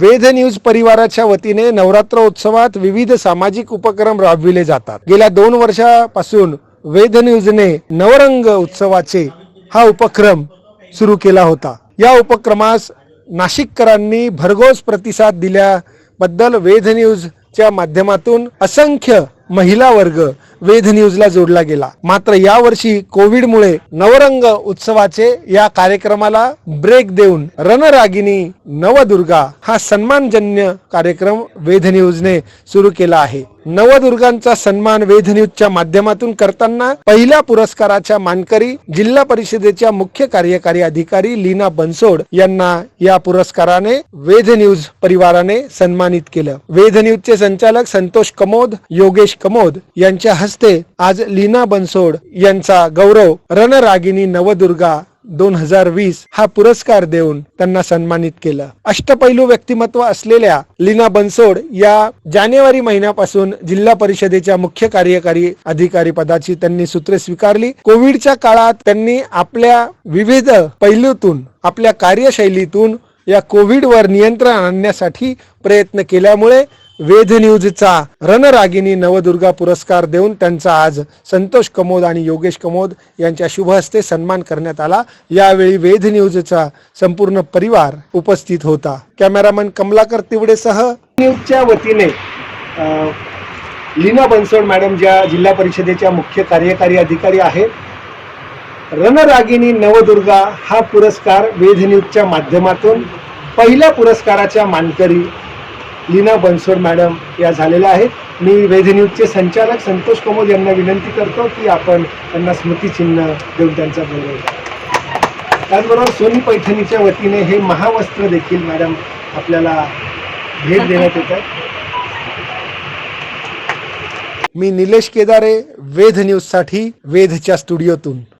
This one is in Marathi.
वेध न्यूज परिवाराच्या वतीने नवरात्रोत्सवात विविध सामाजिक उपक्रम राबविले जातात. गेल्या दोन वर्षापासून वेध न्यूजने नवरंग उत्सवाचे हा उपक्रम सुरू केला होता. या उपक्रमास नाशिककरांनी भरघोस प्रतिसाद दिल्याबद्दल वेध न्यूजच्या माध्यमातून असंख्य महिला वर्ग वेध न्यूजला जोडला गेला. मात्र यावर्षी कोविडमुळे नवरंग उत्सवाचे या कार्यक्रमाला ब्रेक देऊन रणरागिनी नवदुर्गा हा सन्मानजन्य कार्यक्रम वेध न्यूजने सुरू केला आहे. नवदुर्गांचा सन्मान वेध न्यूजच्या माध्यमातून करताना पहिल्या पुरस्काराच्या मानकरी जिल्हा परिषदेच्या मुख्य कार्यकारी अधिकारी लीना बनसोड यांना या पुरस्काराने वेध न्यूज परिवाराने सन्मानित केलं. वेध न्यूजचे संचालक संतोष कमोद योगेश कमोद यांच्या हस्ते आज लीना बनसोड यांचा गौरव रणरागिनी नवदुर्गा दोन हजार वीस हा पुरस्कार देऊन त्यांना सन्मानित केलं. अष्टपैलू व्यक्तिमत्व असलेल्या लीना बनसोड या जानेवारी महिन्यापासून जिल्हा परिषदेच्या मुख्य कार्यकारी अधिकारी पदाची त्यांनी सूत्रे स्वीकारली. कोविडच्या काळात त्यांनी आपल्या विविध पैलूतून आपल्या कार्यशैलीतून या कोविडवर नियंत्रण आणण्यासाठी प्रयत्न केल्यामुळे वेध न्यूजचा रणरागिनी नवदुर्गा पुरस्कार देऊन त्यांचा आज संतोष कमोद आणि योगेश कमोद यांच्या शुभ हस्ते सन्मान करण्यात आला. यावेळी वेध न्यूजचा संपूर्ण परिवार उपस्थित होता. कॅमेरामन कमलाकर तिवडेसह न्यूजच्या वतीने लीना बनसोड मॅडम ज्या जिल्हा परिषदेच्या मुख्य कार्यकारी अधिकारी आहेत रणरागिनी नवदुर्गा हा पुरस्कार वेध न्यूजच्या माध्यमातून पहिल्या पुरस्काराच्या मानकरी लीना बनसोड मॅडम या झालेल्या आहेत. मी वेध न्यूजचे संचालक संतोष कमोद यांना विनंती करतो की आपण त्यांना स्मृतिचिन्ह देऊन त्यांचा गौरव करा. त्याचबरोबर सोनी पैठणीच्या वतीने हे महावस्त्र देखील मॅडम आपल्याला भेट देण्यात येत आहे. मी निलेश केदारे वेध न्यूजसाठी वेधच्या स्टुडिओतून.